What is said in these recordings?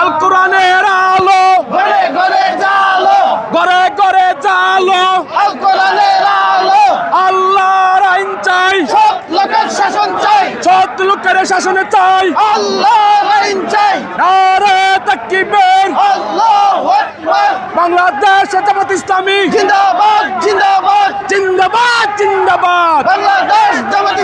আল কোরআনের আলো। ঘরে ঘরে জালো। ঘরে ঘরে চালো আল কোরআনের আলো। আল্লাহর আইন চাই। সব লোকের শাসন চাই। সৎ লোকের শাসনে চাই। আল্লাহর আইন চাই। নারে তাকবীর। আল্লাহু আকবার। বাংলাদেশ জামাত ইসলামী। জিন্দাবাদ জিন্দাবাদ। জিন্দাবাদ জিন্দাবাদ। বাংলাদেশ জামাত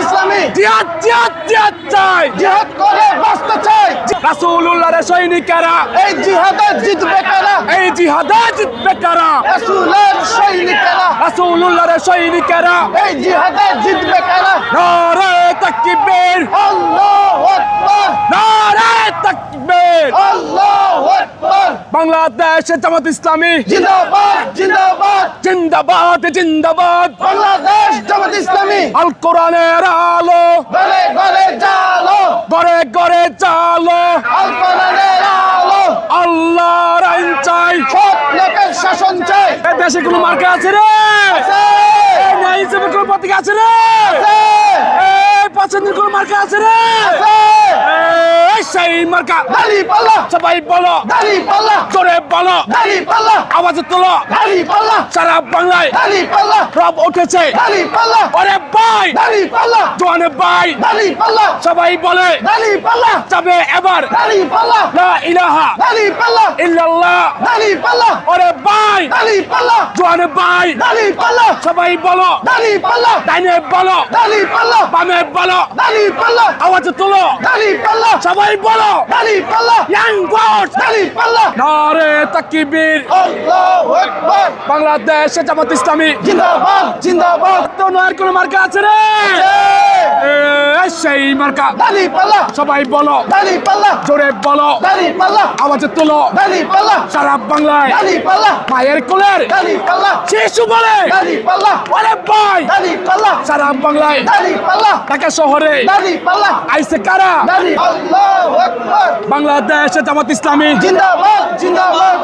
জিহাদ জিয়াদ জিয়াদ চাই। জিহাদ করে বাঁচতে চাই। রাসূলুল্লাহর সৈনিকেরা। এই জিহাদে জিতবে কারা? এই জিহাদে জিতবে কারা? রাসূলের সৈনিকেরা। রাসূলুল্লাহর সৈনিকেরা। এই জিহাদে জিতবে কারা? নারে তাকবীর। আল্লাহু আকবার নারে তাকবীর আল্লাহু আকবার বাংলাদেশ জামাত ইসলামী। জিন্দাবাদ জিন্দাবাদ। জিন্দাবাদ জিন্দাবাদ। বাংলাদেশ জামাত ইসলামী। আল কোরআনের আলো। ঘরে ঘরে জালো। ঘরে ঘরে চালো আল কোরআনের আলো। আল্লাহর আইন চাই। সব লোকের শাসন চাই। এ দেশে কোনো মার্কা আছে রে? আছে, এই ন্যায় হিসেবে কোনো প্রতীক আছে রে? আছে, এই পছন্দের কোনো মার্কা আছে রে? আছে। এই মার্কা দাড়ি পাল্লা সবাই বলো দাড়ি পাল্লা জোরে বলো দাড়ি পাল্লা আওয়াজ তোলো দাড়ি পাল্লা সারা বাংলায় দাড়ি পাল্লা রব উঠেছে দাড়ি পাল্লা ওরে ভাই দাড়ি পাল্লা জোয়ানে ভাই দাড়ি পাল্লা সবাই বলে দাড়ি পাল্লা যাবে এবার দাড়ি পাল্লা লা ইলাহা দাড়ি পাল্লা ইল্লাল্লাহ দাড়ি পাল্লা ওরে ভাই দাড়ি পাল্লা জোয়ানে বাই। দালি পাল্লা। সবাই বলো। দালি পাল্লা। ডাইনে বলো। দালি পাল্লা। বামে বলো। দাড়ি পাল্লা। আওয়াজ তুলো। দালি পাল্লা। সবাই বলো। দালি পাল্লা। ইয়াং গড। দালি পাল্লা। নারে তাকবীর। আল্লাহু আকবার। বাংলাদেশ জামাত ইসলামী। জিন্দাবাদ জিন্দাবাদ। তো নয়ার কোন মার্কা আছে রে? সেই মার্কা দাড়ি পাল্লা সবাই বলো দাড়ি পাল্লা জোরে বলো দাড়ি পাল্লা আওয়াজ তোলো দাড়ি পাল্লা সারা বাংলায় দাড়ি পাল্লা মায়ের কোলের দাড়ি পাল্লা শিশু বলে দাড়ি পাল্লা ওরে ভাই দাড়ি পাল্লা সারা বাংলায় দাড়ি পাল্লা ঢাকা শহরে দাড়ি পাল্লা আইসে কারা দাড়ি আল্লাহু আকবার বাংলাদেশ জামাত ইসলামী জিন্দাবাদ জিন্দাবাদ